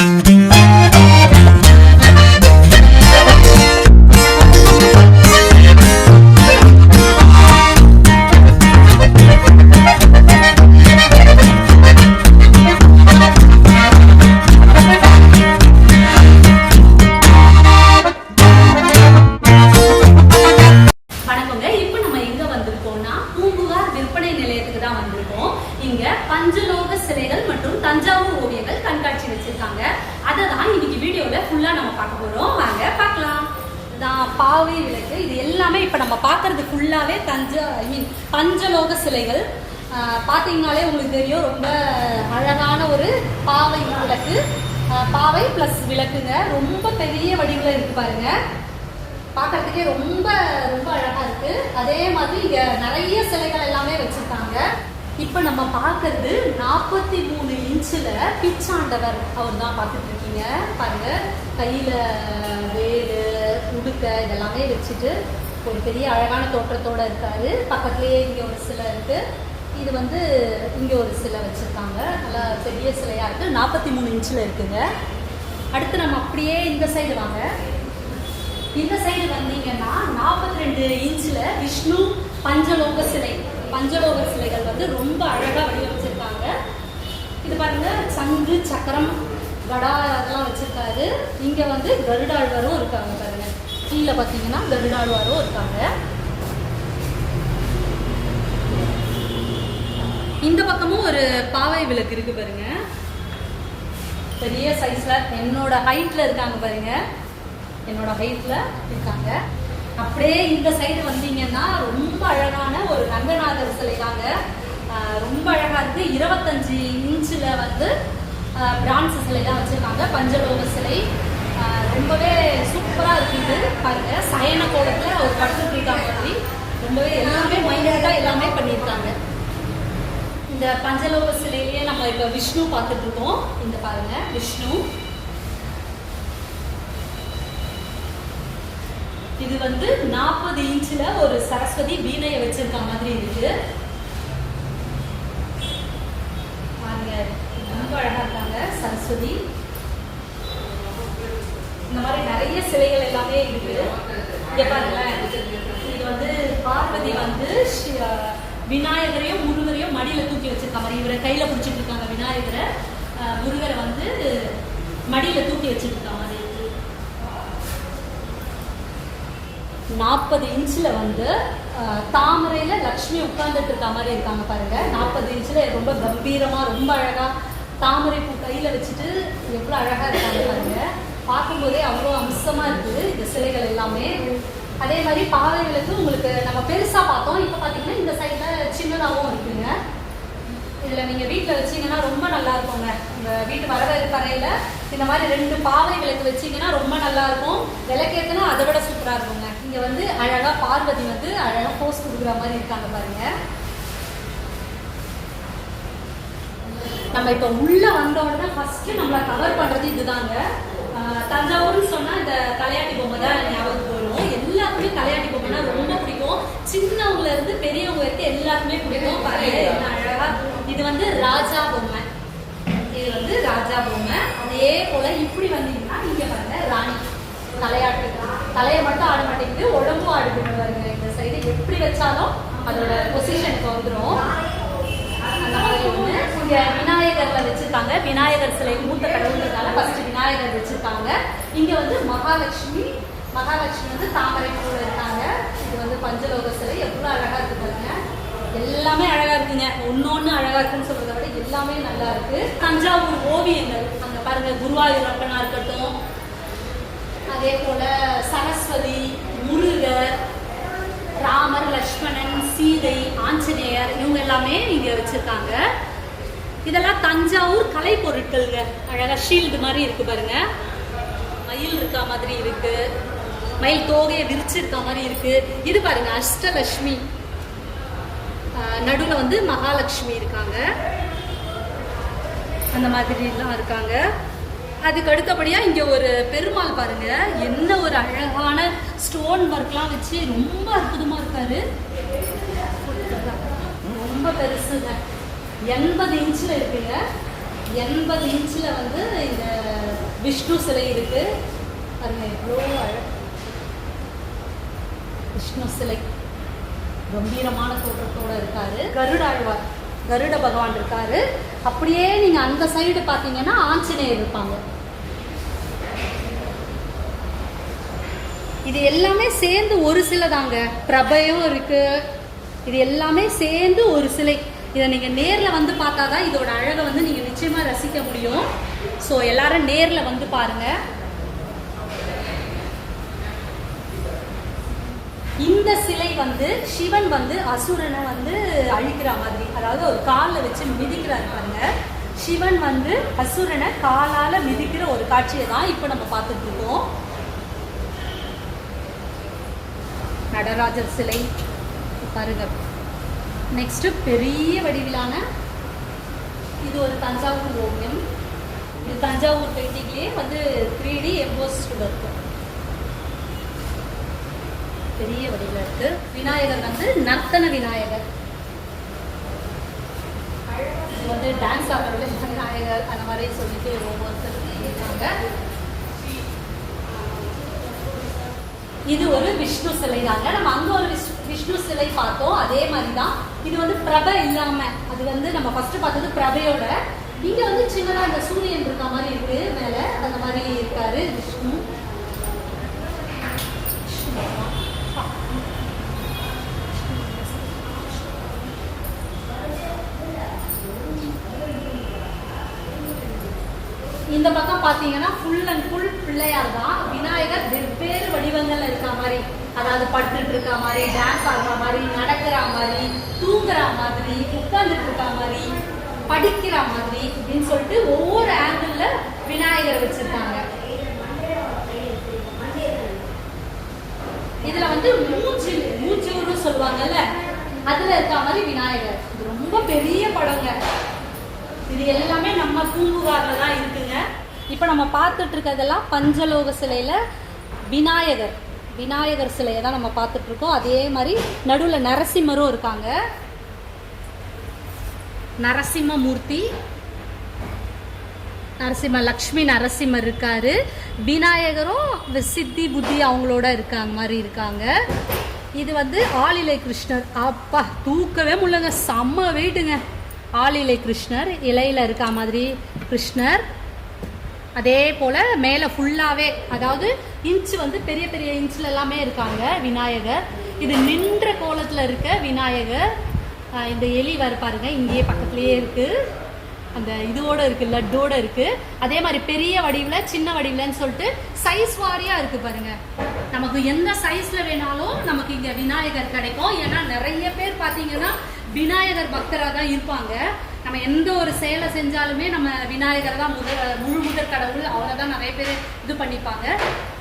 Thank you. நிலையத்துக்கு தான் வந்திருக்கோம். இங்க பஞ்சலோக சிலைகள் மற்றும் தஞ்சாவூர் ஓவியங்கள் கண்காட்சி வச்சிருக்காங்க. அதை தான் இன்னைக்கு வீடியோல ஃபுல்லா நம்ம பார்க்க போறோம். வாங்க பார்க்கலாம். தான் பாவை விளக்கு. இது எல்லாமே இப்போ நம்ம பார்க்கறது ஃபுல்லாவே தஞ்சா ஐ மீன் பஞ்சலோக சிலைகள். பார்த்தீங்கனாலே உங்களுக்கு தெரியும் ரொம்ப அழகான ஒரு பாவை விளக்கு. பாவை ப்ளஸ் விளக்குங்க. ரொம்ப பெரிய வடிவில் இருக்கு பாருங்க. பார்க்கறதுக்கே ரொம்ப ரொம்ப அழகா இருக்கு. அதே மாதிரி இங்க நிறைய சிலைகள் எல்லாமே வச்சிருக்காங்க. இப்போ நம்ம பார்க்கறது நாற்பத்தி மூணு இன்ச்சில் பிச்சாண்டவர் அவர் தான் பார்த்துட்டு இருக்கீங்க பாருங்க. கையில வேலு உடுக்க இதெல்லாமே வச்சுட்டு ஒரு பெரிய அழகான தோற்றத்தோட இருக்காரு. பக்கத்துலேயே இங்கே ஒரு சிலை இருக்கு. இது வந்து இங்கே ஒரு சிலை வச்சிருக்காங்க. நல்லா பெரிய சிலையா இருக்கு. நாற்பத்தி மூணு இன்ச்சில் இருக்குங்க. அடுத்து நம்ம அப்படியே இந்த சைடு வாங்க. இந்த சைடு வந்தீங்கன்னா நாற்பத்தி ரெண்டு இன்ச்சில் விஷ்ணு பஞ்சலோக சிலை. பஞ்சலோக சிலைகள் வந்து ரொம்ப அழகாக வடிவமைச்சிருக்காங்க. இது பாருங்க சங்கு சக்கரம் வடா அதெல்லாம் வச்சிருக்காரு. இங்கே வந்து கருடாழ்வாரும் இருக்காங்க பாருங்க. கீழே பார்த்தீங்கன்னா கருடாழ்வாரும் இருக்காங்க. இந்த பக்கமும் ஒரு பாவை விளக்கு இருக்கு பாருங்க. பெரிய சைஸ்ல என்னோட ஹைட்ல இருக்காங்க பாருங்க. என்னோட ஹைட்ல இருக்காங்க. அப்படியே இந்த சைடு வந்தீங்கன்னா ரொம்ப அழகான ஒரு ரங்கநாதர் சிலை தாங்க ரொம்ப அழகா இருக்கு. இருபத்தஞ்சு இன்ச்சில் வந்து பிரான்ஸ் சிலை தான் வச்சிருக்காங்க. பஞ்சலோக சிலை ரொம்பவே சூப்பரா இருக்கு இது. பாருங்க சயன கோலத்துல ஒரு படுத்துட்டு இருக்காங்க மாதிரி. ரொம்பவே எல்லாமே மைண்டாக எல்லாமே பண்ணியிருக்காங்க. இந்த பஞ்சலோக சிலையிலேயே நம்ம இப்ப விஷ்ணு பார்த்துட்டு இருக்கோம். இந்த பாருங்க விஷ்ணு. இது வந்து நாற்பது இன்ச்சில் ஒரு சரஸ்வதி வீணையை வச்சிருக்க மாதிரி இருக்கு. பாருங்க ரொம்ப அழகா இருக்காங்க சரஸ்வதி. இந்த மாதிரி நிறைய சிலைகள் எல்லாமே இருக்கு. இங்க பாருங்களேன். இது வந்து பார்வதி வந்து விநாயகரையும் முருகரையும் மடியில தூக்கி வச்சிருக்க மாதிரி இவரை கையில பிடிச்சிட்டு இருக்காங்க விநாயகரை. முருகரை வந்து மடியில தூக்கி வச்சிருக்க மாதிரி இருக்கு நாற்பது இன்ச்சில் வந்து தாமரையில் லக்ஷ்மி உட்கார்ந்துட்டு இருக்க மாதிரி இருக்காங்க பாருங்க. நாற்பது இன்ச்சில் ரொம்ப கம்பீரமாக ரொம்ப அழகாக தாமரை பூ கையில் வச்சுட்டு எவ்வளோ அழகாக இருக்காங்க பாருங்க. பார்க்கும்போதே அவ்வளோ அம்சமாக இருக்குது இந்த சிலைகள் எல்லாமே. அதே மாதிரி பாவைகளுக்கு உங்களுக்கு நம்ம பெருசாக பார்த்தோம். இப்போ பார்த்தீங்கன்னா இந்த சைடில் சின்னதாகவும் இருக்குங்க. இதில் நீங்கள் வீட்டில் வச்சீங்கன்னா ரொம்ப நல்லா இருக்குங்க. உங்கள் வீட்டு வரவேற்பறையில் இந்த மாதிரி ரெண்டு பாவை விளக்கு வச்சீங்கன்னா ரொம்ப நல்லா இருக்கும். விளக்கேற்றினா அதை விட சூப்பராக இருக்குங்க. இங்கே வந்து அழகாக பார்வதி வந்து அழகாக போஸ் கொடுக்குற மாதிரி இருக்காங்க பாருங்க. நம்ம இப்போ உள்ள வந்த உடனே ஃபர்ஸ்ட் நம்மளை கவர் பண்றது இதுதாங்க. தஞ்சாவூர்னு சொன்னா இந்த தலையாட்டி பொம்மை தான் ஞாபகத்துக்கு வரும். எல்லாருக்குமே தலையாட்டி பொம்மைனா ரொம்ப பிடிக்கும். சின்னவங்கல இருந்து பெரியவங்க வரைக்கும் எல்லாருக்குமே பிடிக்கும். பாருங்க அழகா இது வந்து ராஜா பொம்மை. இது வந்து ராஜா பொம்மை. அதே போல இப்படி வந்தீங்கன்னா இங்க பாருங்க ராணி தலையாட்டு தலையை மட்டும் ஆட மாட்டேங்குது உடம்பும் ஆடுது பாருங்க. இந்த சைடு எப்படி வச்சாலும் அதோட பொசிஷனுக்கு வந்துடும் அந்த மாதிரி ஒண்ணு. இங்கே விநாயகர்ல வச்சிருக்காங்க. விநாயகர் சிலை மூத்த கடவுள்ன்றதால ஃபர்ஸ்ட் விநாயகர் வச்சிருக்காங்க. இங்க வந்து மகாலட்சுமி. மகாலட்சுமி வந்து தாமரை கூட இருக்காங்க. இது வந்து பஞ்சலோக சிலை. எவ்வளவு அழகா இருக்கு பாருங்க. எல்லாமே அழகா இருக்குங்க. ஒன்னொன்னு அழகா இருக்குன்னு சொல்கிறத விட எல்லாமே நல்லா இருக்கு. தஞ்சாவூர் ஓவியங்கள். அங்க பாருங்க குருவாயூரப்பனா இருக்கட்டும் அதே போல சரஸ்வதி முருகர் ராமர் லக்ஷ்மணன் சீதை ஆஞ்சநேயர் இவங்க எல்லாமே இங்க வச்சிருக்காங்க. இதெல்லாம் தஞ்சாவூர் கலை பொருட்கள்ங்க. அழகா ஷீல்டு மாதிரி இருக்கு பாருங்க. மயில் இருக்கா மாதிரி இருக்கு. மயில் தோகையை விரிச்சிருக்க மாதிரி இருக்கு. இது பாருங்க அஷ்டலட்சுமி நடுவில் வந்து மகாலட்சுமி இருக்காங்க. அந்த மாதிரிலாம் இருக்காங்க. அதுக்கு அடுத்தபடியா இங்க ஒரு பெருமாள் பாருங்க. என்ன ஒரு அழகான ஸ்டோன் ஒர்க்லாம் வச்சு ரொம்ப அற்புதமா இருக்காரு. ரொம்ப பெருசுங்க. எண்பது இன்ச்சில் இருக்குங்க. எண்பது இன்ச்சில் வந்து இந்த விஷ்ணு சிலை இருக்கு. பாருங்க எவ்வளோ அழகு. விஷ்ணு சிலை. கம்பீரமான தோற்றத்தோட இருக்காரு. கருடாழ்வார். கருட பகவான் இருக்காரு. அப்படியே நீங்க அந்த சைடு பாத்தீங்கன்னா ஆஞ்சநேயர் இருப்பாங்க. இது எல்லாமே சேர்ந்து ஒரு சிலை தாங்க பிரபயம் இருக்கு. இது எல்லாமே சேர்ந்து ஒரு சிலை. இதை நீங்க நேர்ல வந்து பார்த்தாதான் இதோட அழகை வந்து நீங்க நிச்சயமா ரசிக்க முடியும். ஸோ எல்லாரும் நேர்ல வந்து பாருங்க. இந்த சிலை வந்து சிவன் வந்து அசுரனை வந்து அழிக்கிற மாதிரி அதாவது ஒரு காலில் வச்சு மிதிக்கிறாரு பாருங்க. சிவன் வந்து அசுரனை காலால் மிதிக்கிற ஒரு காட்சியை தான் இப்போ நம்ம பார்த்துட்டு இருக்கோம். நடராஜர் சிலை. பாருங்க. நெக்ஸ்ட் பெரிய வடிவிலான இது ஒரு தஞ்சாவூர் ஓவியம். இது தஞ்சாவூர் பெயிண்டிங்லேயே வந்து த்ரீ டி எம்போஸ்டில் இருக்கும். பெரிய வடிவில் இருக்கு. விநாயகர் வந்து நர்த்தன விநாயகர். இது வந்து டான்ஸ் ஆடுற விநாயகர் அந்த மாதிரி சொல்லிட்டு ஒவ்வொருத்தரும் இருக்காங்க. இது ஒரு விஷ்ணு சிலை தாங்க. நம்ம அங்க ஒரு விஷ்ணு விஷ்ணு சிலை பார்த்தோம். அதே மாதிரி தான். இது வந்து பிரபை இல்லாம அது வந்து நம்ம ஃபர்ஸ்ட் பார்த்தது பிரபையோட. இங்க வந்து சின்னதா இந்த சூரியன் இருக்க மாதிரி இருக்கு. மேல அந்த மாதிரி இருக்காரு விஷ்ணு. இந்த பக்கம் பார்த்தீங்கன்னா ஃபுல் அண்ட் ஃபுல் பிள்ளையார் தான். விநாயகர் வெவ்வேறு வடிவங்கள்ல இருக்க மாதிரி அதாவது பட்டுட்டு இருக்க மாதிரி டான்ஸ் ஆடுற மாதிரி நடக்கிற மாதிரி தூங்குற மாதிரி உட்கார்ந்துட்டு இருக்க மாதிரி படிக்கிற மாதிரி அப்படின்னு சொல்லிட்டு ஒவ்வொரு ஆங்கிள் விநாயகர் வச்சிருக்காங்க. இதுல வந்து மூச்சு மூச்சூர்னு சொல்லுவாங்கல்ல அதுல இருக்க மாதிரி விநாயகர். ரொம்ப பெரிய படங்க. இது எல்லாமே நம்ம பூம்புகார்ல தான் இருக்குங்க. இப்போ நம்ம பார்த்துட்டு இருக்கிறதெல்லாம் பஞ்சலோக சிலையில் விநாயகர். விநாயகர் சிலையை தான் நம்ம பார்த்துட்டு இருக்கோம். அதே மாதிரி நடுவில் நரசிம்மரும் இருக்காங்க. நரசிம்மமூர்த்தி நரசிம்ம லக்ஷ்மி நரசிம்மர் இருக்காரு. விநாயகரும் சித்தி புத்தி அவங்களோட இருக்காங்க மாதிரி இருக்காங்க. இது வந்து ஆளிலை கிருஷ்ணர். அப்பா தூக்கவே முடியலங்க. செம்ம வெயிட்டுங்க ஆளிலை கிருஷ்ணர் இலையில் இருக்கா மாதிரி கிருஷ்ணர். அதே போல் மேலே ஃபுல்லாகவே அதாவது இன்ச் வந்து பெரிய பெரிய இன்ச்சில் எல்லாமே இருக்காங்க விநாயகர். இது நின்ற கோலத்தில் இருக்க விநாயகர். இந்த எலி வர பாருங்க இங்கேயே பக்கத்துலேயே இருக்குது அந்த இதோட இருக்குது லட்டோட இருக்குது அதே மாதிரி பெரிய வடிவில் சின்ன வடிவில்னு சொல்லிட்டு சைஸ் வாரியாக இருக்குது பாருங்க. நமக்கு எந்த சைஸில் வேணாலும் நமக்கு இங்கே விநாயகர் கிடைக்கும். ஏன்னா நிறைய பேர் பார்த்தீங்கன்னா விநாயகர் பக்தராக தான் இருப்பாங்க. நம்ம எந்த ஒரு செயலை செஞ்சாலுமே நம்ம விநாயகர் தான் முதல் முழு முதற் கடவுள். அவரை தான் நிறைய பேர் இது பண்ணிப்பாங்க.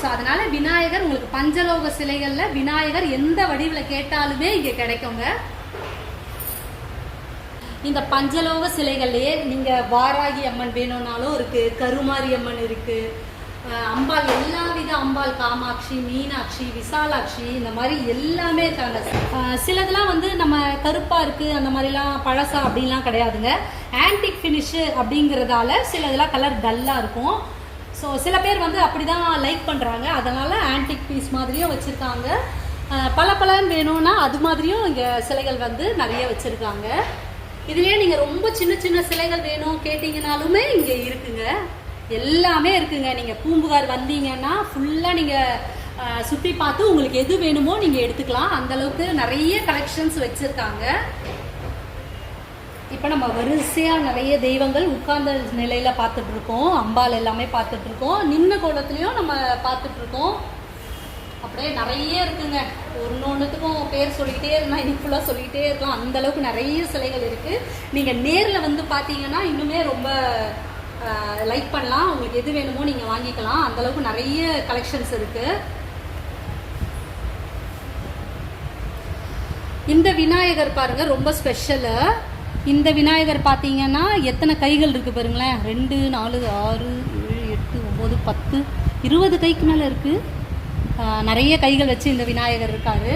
ஸோ அதனால விநாயகர் உங்களுக்கு பஞ்சலோக சிலைகளில் விநாயகர் எந்த வடிவில் கேட்டாலுமே இங்கே கிடைக்குங்க. இந்த பஞ்சலோக சிலைகள்லேயே நீங்கள் வாராகி அம்மன் வேணும்னாலும் இருக்குது கருமாரி அம்மன் இருக்குது அம்பாள் எல்லா வித அம்பாள் காமாட்சி மீனாட்சி விசாலாட்சி இந்த மாதிரி எல்லாமே இருக்காங்க. சிலதெல்லாம் வந்து நம்ம கருப்பா இருக்கு அந்த மாதிரிலாம் பழசா அப்படிலாம் கிடையாதுங்க. ஆன்டிக் ஃபினிஷு அப்படிங்கிறதால சிலதெல்லாம் கலர் டல்லா இருக்கும். ஸோ சில பேர் வந்து அப்படிதான் லைக் பண்றாங்க. அதனால ஆன்டிக் பீஸ் மாதிரியும் வச்சிருக்காங்க. பல பலன் வேணும்னா அது மாதிரியும் இங்க சிலைகள் வந்து நிறைய வச்சிருக்காங்க. இதுலயே நீங்க ரொம்ப சின்ன சின்ன சிலைகள் வேணும் கேட்டீங்கனாலுமே இங்க இருக்குங்க. எல்லாமே இருக்குங்க. நீங்கள் பூம்புகார் வந்தீங்கன்னா ஃபுல்லாக நீங்கள் சுற்றி பார்த்து உங்களுக்கு எது வேணுமோ நீங்கள் எடுத்துக்கலாம். அந்த அளவுக்கு நிறைய கலெக்ஷன்ஸ் வச்சுருக்காங்க. இப்போ நம்ம வரிசையாக நிறைய தெய்வங்கள் உட்கார்ந்த நிலையில் பார்த்துட்ருக்கோம். அம்பாள் எல்லாமே பார்த்துட்ருக்கோம். நின்ன கோலத்துலேயும் நம்ம பார்த்துட்ருக்கோம். அப்படியே நிறைய இருக்குங்க. ஒன்று ஒன்றுத்துக்கும் பேர் சொல்லிக்கிட்டே இருந்தால் இன்னைக்கு ஃபுல்லாக சொல்லிக்கிட்டே இருக்கலாம். அந்த அளவுக்கு நிறைய சிலைகள் இருக்குது நீங்கள் நேரில் வந்து பார்த்தீங்கன்னா இன்னுமே ரொம்ப லைக் பண்ணலாம். உங்களுக்கு எது வேணுமோ நீங்கள் வாங்கிக்கலாம். அந்தளவுக்கு நிறைய கலெக்ஷன்ஸ் இருக்குது இந்த விநாயகர் பாருங்க ரொம்ப ஸ்பெஷலு இந்த விநாயகர் பார்த்தீங்கன்னா எத்தனை கைகள் இருக்குது பாருங்களேன். ரெண்டு நாலு ஆறு ஏழு எட்டு ஒம்பது பத்து இருபது கைக்கு மேலே இருக்குது நிறைய கைகள் வச்சு இந்த விநாயகர் இருக்கார்.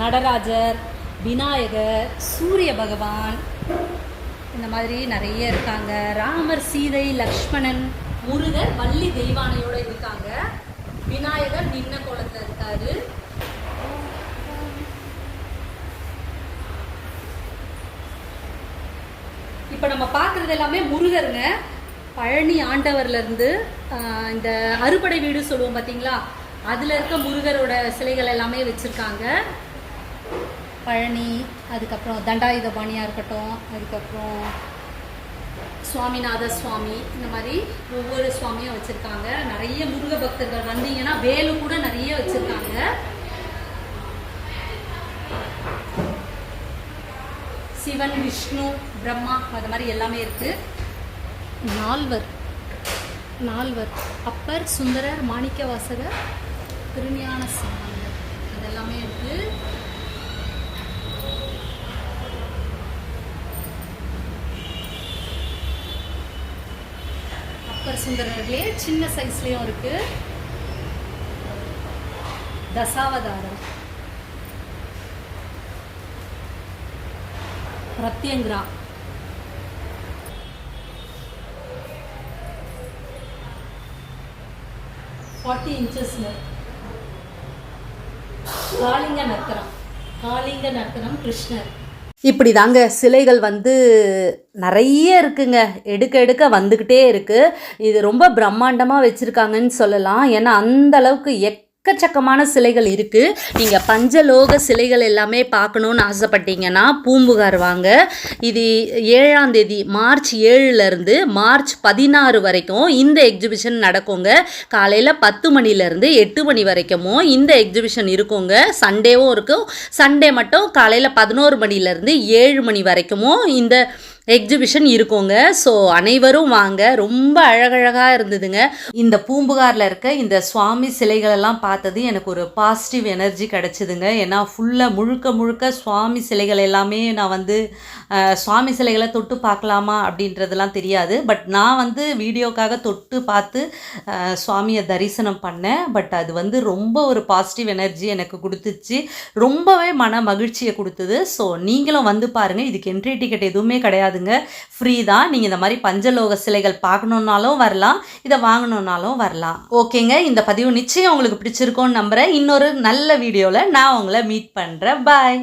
நடராஜர் விநாயகர் சூரிய பகவான் இந்த மாதிரி நிறைய இருக்காங்க. ராமர் சீதை லக்ஷ்மணன் முருகர் வள்ளி தெய்வானையோட இருக்காங்க. விநாயகர் நின்ன கோலத்துல இருக்காரு. இப்போ நம்ம பார்க்குறது எல்லாமே முருகருங்க. பழனி ஆண்டவர்ல இருந்து ஆஹ், இந்த அறுபடை வீடு சொல்லுவோம் பார்த்தீங்களா அதில் இருக்க முருகரோட சிலைகள் எல்லாமே வச்சுருக்காங்க. பழனி அதுக்கப்புறம் தண்டாயுதபாணியாக இருக்கட்டும் அதுக்கப்புறம் சுவாமிநாத சுவாமி இந்த மாதிரி ஒவ்வொரு சுவாமியும் வச்சுருக்காங்க. நிறைய முருக பக்தர்கள் வந்தீங்கன்னா வேலு கூட நிறைய வச்சுருக்காங்க. சிவன் விஷ்ணு பிரம்மா அது மாதிரி எல்லாமே இருக்குது நால்வர் நால்வர் அப்பர் சுந்தரர் மாணிக்கவாசகர் திருஞான சாமி அதெல்லாமே இருக்குது சூப்பர் சுந்தரர்களே சின்ன சைஸ்லேயும் இருக்கு. தசாவதாரம். பிரத்யங்கிரா. ஃபார்ட்டி இன்ச்சஸில் காளிங்க நக்கரம் காளிங்க நக்கரம் கிருஷ்ணர். இப்படி தாங்க சிலைகள் வந்து நிறைய இருக்குங்க. எடுக்க எடுக்க வந்துக்கிட்டே இருக்குது இது ரொம்ப பிரம்மாண்டமாக வச்சுருக்காங்கன்னு சொல்லலாம். ஏன்னா அந்த அளவுக்கு எக்கச்சக்கமான சிலைகள் இருக்குது நீங்கள் பஞ்சலோக சிலைகள் எல்லாமே பார்க்கணுன்னு ஆசைப்பட்டீங்கன்னா பூம்புகார் வாங்க. இது ஏழாம் தேதி மார்ச் ஏழுலேருந்து மார்ச் பதினாறு வரைக்கும் இந்த எக்ஸிபிஷன் நடக்குங்க. காலையில் பத்து மணிலேருந்து எட்டு மணி வரைக்கும் இந்த எக்ஸிபிஷன் இருக்குங்க. சண்டேவும் இருக்கும். சண்டே மட்டும் காலையில் பதினோரு மணிலேருந்து ஏழு மணி வரைக்கும் இந்த எக்ஸிபிஷன் இருக்குங்க. ஸோ அனைவரும் வாங்க. ரொம்ப அழகழகாக இருந்ததுங்க. இந்த பூம்புகாரில் இருக்க இந்த சுவாமி சிலைகளெல்லாம் பார்த்தது எனக்கு ஒரு பாசிட்டிவ் எனர்ஜி கிடச்சிதுங்க. ஏன்னா ஃபுல்லாக முழுக்க முழுக்க சுவாமி சிலைகள் எல்லாமே நான் வந்து சுவாமி சிலைகளை தொட்டு பார்க்கலாமா அப்படின்றதெல்லாம் தெரியாது. பட் நான் வந்து வீடியோக்காக தொட்டு பார்த்து சுவாமியை தரிசனம் பண்ணேன். பட் அது வந்து ரொம்ப ஒரு பாசிட்டிவ் எனர்ஜி எனக்கு கொடுத்துச்சு. ரொம்பவே மன மகிழ்ச்சியை கொடுத்தது. ஸோ நீங்களும் வந்து பாருங்கள் இதுக்கு என்ட்ரி டிக்கெட் எதுவுமே கிடையாதுங்க ஃப்ரீ தான். நீங்கள் இந்த மாதிரி பஞ்சலோக சிலைகள் பார்க்கணுன்னாலும் வரலாம். இதை வாங்கணுன்னாலும் வரலாம். ஓகேங்க. இந்த பதிவு நிச்சயம் உங்களுக்கு பிடிச்சிருக்கோன்னு நம்புகிறேன் இன்னொரு நல்ல வீடியோவில் நான் உங்களை மீட் பண்ணுறேன் பாய்